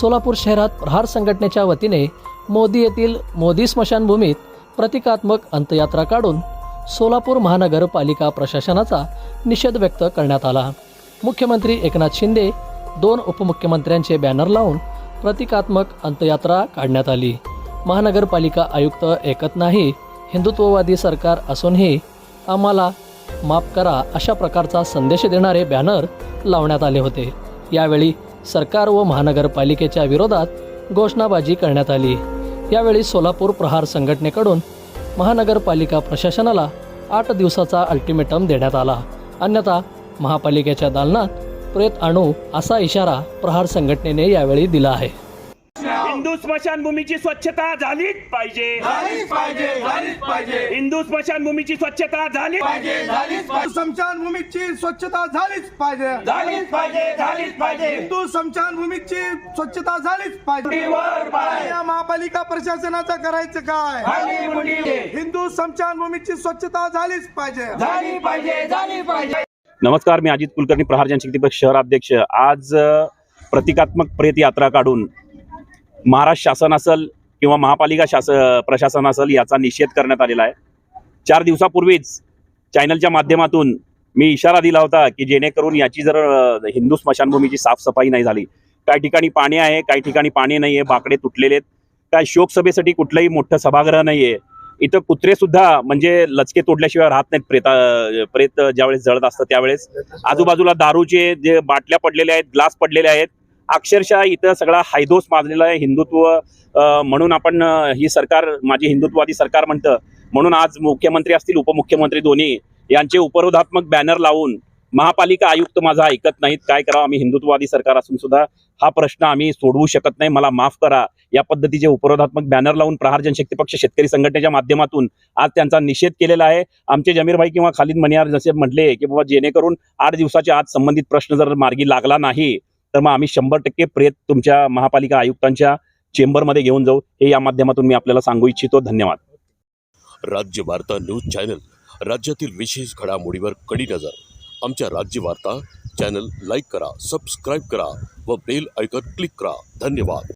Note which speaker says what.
Speaker 1: सोलापूर शहरात प्रहार संघटनेच्या वतीने मोदी येथील मोदी स्मशानभूमीत प्रतिकात्मक अंत्ययात्रा काढून सोलापूर महानगरपालिका प्रशासनाचा निषेध व्यक्त करण्यात आला. मुख्यमंत्री एकनाथ शिंदे दोन उपमुख्यमंत्र्यांचे बॅनर लावून प्रतिकात्मक अंत्ययात्रा काढण्यात आली. महानगरपालिका आयुक्त ऐकत नाही हिंदुत्ववादी सरकार असूनही आम्हाला माफ करा अशा प्रकारचा संदेश देणारे बॅनर लावण्यात आले होते. यावेळी सरकार व महानगरपालिकेच्या विरोधात घोषणाबाजी करण्यात आली. यावेळी सोलापूर प्रहार संघटनेकडून महानगरपालिका प्रशासनाला आठ दिवसाचा अल्टिमेटम देण्यात आला. अन्यथा महापालिकेच्या दालनात प्रेत आणू असा इशारा प्रहार संघटनेने यावेळी दिला आहे.
Speaker 2: हिंदू स्मशानभूमीची स्वच्छता झालीच पाहिजे.
Speaker 3: झालीच पाहिजे झालीच पाहिजे.
Speaker 2: हिंदू स्मशानभूमीची स्वच्छता झाली
Speaker 3: पाहिजे झालीच पाहिजे.
Speaker 4: स्मशानभूमीची स्वच्छता झालीच पाहिजे.
Speaker 3: झालीच पाहिजे झालीच पाहिजे.
Speaker 4: हिंदू स्मशानभूमीची स्वच्छता झालीच पाहिजे.
Speaker 3: वर पाय.
Speaker 4: या महापालिका प्रशासनाचं करायचं काय?
Speaker 3: खाली मुली
Speaker 4: हिंदू स्मशानभूमीची स्वच्छता झालीच पाहिजे.
Speaker 3: झाली पाहिजे झाली पाहिजे.
Speaker 5: नमस्कार मी अजित कुलकर्णी प्रहार जनशक्ती पक्ष शहराध्यक्ष. आज अ, प्रतिकात्मक प्रेत यात्रा काढून महाराष्ट्र शासन असेल किंवा महापालिका शास प्रशासन असेल याचा निषेध करण्यात आलेला आहे. चार दिवसापूर्वीच चॅनलच्या माध्यमातून मी इशारा दिला होता की जेणेकरून याची जर हिंदू स्मशानभूमीची साफसफाई नाही झाली. काही ठिकाणी पाणी आहे काही ठिकाणी पाणी नाही आहे बाकडे तुटलेले आहेत. काय शोकसभेसाठी कुठलंही मोठं सभागृह नाही आहे इथं कुत्रे सुद्धा म्हणजे लचके तोडल्याशिवाय राहत नाहीत प्रेता प्रेत ज्यावेळेस जळत असतं त्यावेळेस. आजूबाजूला दारूचे जे बाटल्या पडलेल्या आहेत ग्लास पडलेले आहेत अक्षरशः इथं सगळा हायदोस माजलेला आहे. हिंदुत्व म्हणून आपण ही सरकार माझी हिंदुत्ववादी सरकार म्हणतं. म्हणून आज मुख्यमंत्री असतील उपमुख्यमंत्री दोन्ही यांचे उपरोधात्मक बॅनर लावून महापालिका आयुक्त माझा ऐकत नाहीत. काय करावं आम्ही हिंदुत्ववादी सरकार असून सुद्धा हा प्रश्न आम्ही सोडवू शकत नाही. मला माफ करा. या पद्धतीचे उपरोधात्मक बॅनर लावून प्रहार जनशक्ती पक्ष शेतकरी संघटनेच्या माध्यमातून आज त्यांचा निषेध केलेला आहे. आमचे जमीरभाई किंवा खालिद मनियार जसे म्हटले की बाबा जेणेकरून आठ दिवसाच्या आत संबंधित प्रश्न जर मार्गी लागला नाही तर मग आम्ही शंभर टक्के प्रेत तुमच्या महापालिका आयुक्तांच्या चेंबरमध्ये घेऊन जाऊ. हे या माध्यमातून मी आपल्याला सांगू इच्छितो. धन्यवाद.
Speaker 6: राज्य वार्ता न्यूज चॅनल राज्यातील विशेष घडामोडीवर कडी नजर. आमच्या राज्य वार्ता चॅनल लाईक करा सबस्क्राईब करा व बेल ऐकत क्लिक करा. धन्यवाद.